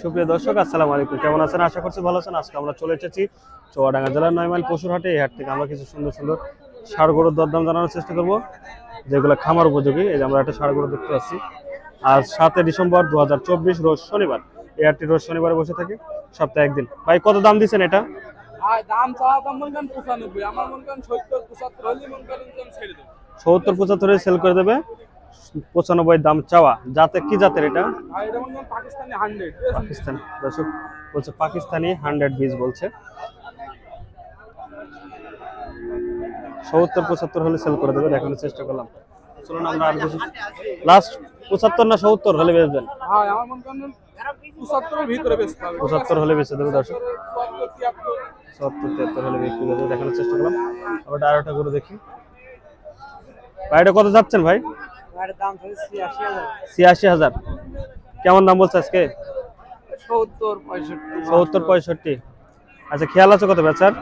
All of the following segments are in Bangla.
সুপ্রিয় দর্শক আসসালামু আলাইকুম। কেমন আছেন? আশা করছি ভালো আছেন। আজকে আমরা চলে এসেছি চুয়াডাঙ্গা জেলার নয় মাইল পশুর হাটে এই হাট থেকে আমরা কিছু সুন্দর সুন্দর ষাড় গরুর দরদাম জানানোর চেষ্টা করব যেগুলো খামার উপযোগী। এই যে আমরা একটা ষাড় গরু দেখতে পাচ্ছি। আজ সাতই ডিসেম্বর দু হাজার চব্বিশ রোজ শনিবার। এই হাটটি রোজ শনিবারে বসে থাকে সপ্তাহে একদিন। ভাই কত দাম দিচ্ছেন এটা? সত্তর পঁচাত্তরে সেল করে দেবে। পঁচানব্বই দাম চাওয়া। যাতে কি জাতের এটা? এটা পাকিস্তানি দর্শক বলছে পাকিস্তানি হান্ড্রেড বিশ বলছে। সত্তর পঁচাত্তর হলে সেল করে দেবে দেখানোর চেষ্টা করলাম। চলুন আমরা আর কিছু লাস্ট পঁচাত্তর না সত্তর হলে বেচবেন? পঁচাত্তর হলে বেচে দেবে দর্শক। সত্তর তিয়াত্তর। হলে বিক্রি করে দেখানোর চেষ্টা করলাম। আবার আরেকটা করে দেখি। ভাইটা কত যাচ্ছেন ভাই? ছিয়াশি হাজার। কেমন দাম বলছে আজকে? সত্তর পঁয়ষট্টি। আচ্ছা খেয়াল আছে কত বেচার?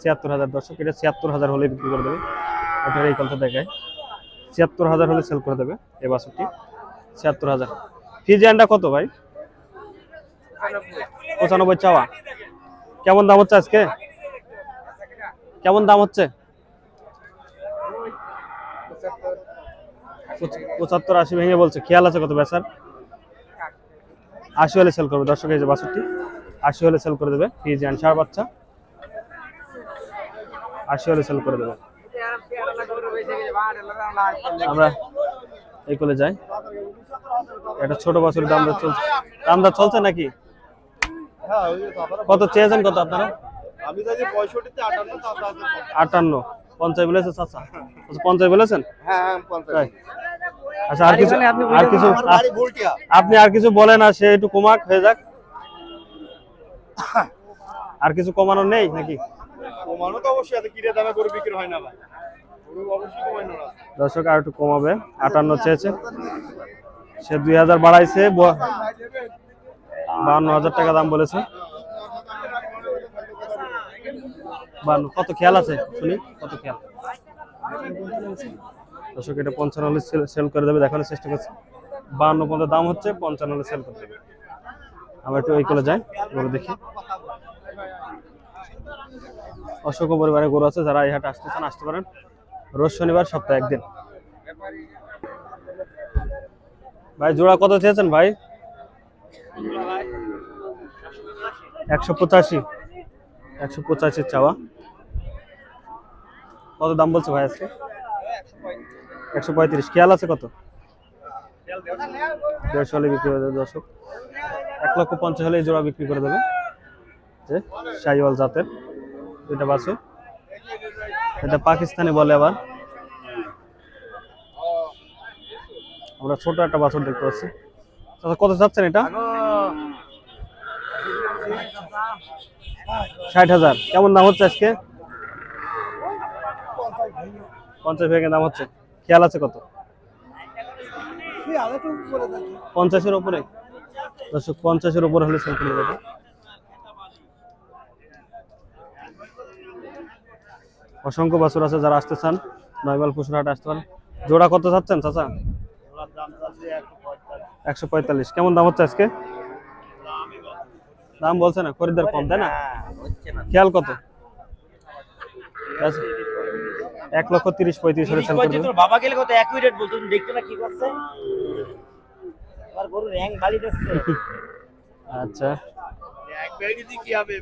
ছিয়াত্তর হাজার। দর্শক এটা ছিয়াত্তর হাজার হলে বিক্রি করে দেবে। ওটার এই কলটা দেখায় ছিয়াত্তর হাজার হলে সেল করে দেবে এই বাছরটি। ছিয়াত্তর হাজার। ফিজিয়ানটা কত ভাই? পঁচানব্বই চাওয়া। কেমন দাম হচ্ছে আজকে? কেমন দাম হচ্ছে? পঁচাত্তর আশি ভেঙে বলছে। খেয়াল আছে কত বেচার? আশি হলে সেল করবে। দর্শক এই যে বাছরটি আশি হলে সেল করে দেবে। ফিজিয়ান সার বাচ্চা। আশি হলে সেল করে দেবে। আমরা এই করে যাই। এটা ছোট বছরের দাম দর চলছে। দাম দর চলছে নাকি? কত চেয়েছেন কত আপনারা? আটান্ন। পঞ্চাশ বলেছে চাচা? আচ্ছা, পঞ্চাশ বলেছেন? হ্যাঁ হ্যাঁ আচ্ছা আর কিছু আর কিছু আপনি আর কিছু বলেন আর সে একটু কমাক হয়ে যাক। আর কিছু কমানো নেই নাকি? কমানো তো অবশ্যই আছে কিরে দামে গরু বিক্রি হয় না ভাই। দর্শক আর একটু কমাবে। আটান্ন চেয়েছে। সে দুই হাজার বাড়াইছে বাহান্ন হাজার টাকা দাম বলেছে। বাহান্ন কত খেয়াল আছে, শুনি? কত খেয়াল? দর্শক, এটা পঞ্চান্ন হলে সেল করে দেবে, দেখানোর চেষ্টা করছে। বাহান্ন পর্যন্ত দাম হচ্ছে পঞ্চান্ন হলে সেল করে দেবে। আমরা একটু ওই করে যাই, গরু দেখি। অসংখ্য পরিবারে গরু আছে, যারা এই হাটে আসতে চান, আসতে পারেন। রোজ শনিবার, সপ্তাহে একদিন। ভাই, জোড়া কত চেয়েছেন ভাই? একশো পঁচাশি। একশো পঁচাশি চাওয়া। কত দাম বলছে ভাই আজকে? একশো পঁয়ত্রিশ। খেয়াল আছে কত? দেড়শো হলে বিক্রি করে দেবে দর্শক। এক লক্ষ পঞ্চাশ হলে জোড়া বিক্রি করে দেবে। যে শাহিওয়াল জাতের। দুইটা বাছু এটা পাকিস্তানি বলে আবার। আমরা ছোট একটা বাছুর দেখতে পাচ্ছি। আচ্ছা কত চাচ্ছেন এটা? ষাট হাজার। কেমন দাম হচ্ছে আজকে? পঞ্চাশ ভেঙে দাম হচ্ছে। খেয়াল আছে কত? পঞ্চাশের উপরে। দর্শক, পঞ্চাশের উপরে হলে সেল করে দেবে। অসংখ্য বাছুর আছে যারা আসতে চান, নয়মাল পুষুরহাট আসতে পারেন। জোড়া কত চাচ্ছেন, চাচা? একশো পঁয়তাল্লিশ। কেমন দাম হচ্ছে আজকে? দাম বলছে না খরিদ্দার কম তাই না? খেয়াল কত? আচ্ছা। এক লক্ষ তিরিশ পঁয়ত্রিশ হলে সেল বাবা গেলে কত? অ্যাকুরেট বলতো তুমি দেখতে না কি করছে? আমার গরু র্যাঙ্ক বাড়ি যাচ্ছে আচ্ছা। এক কি হবে।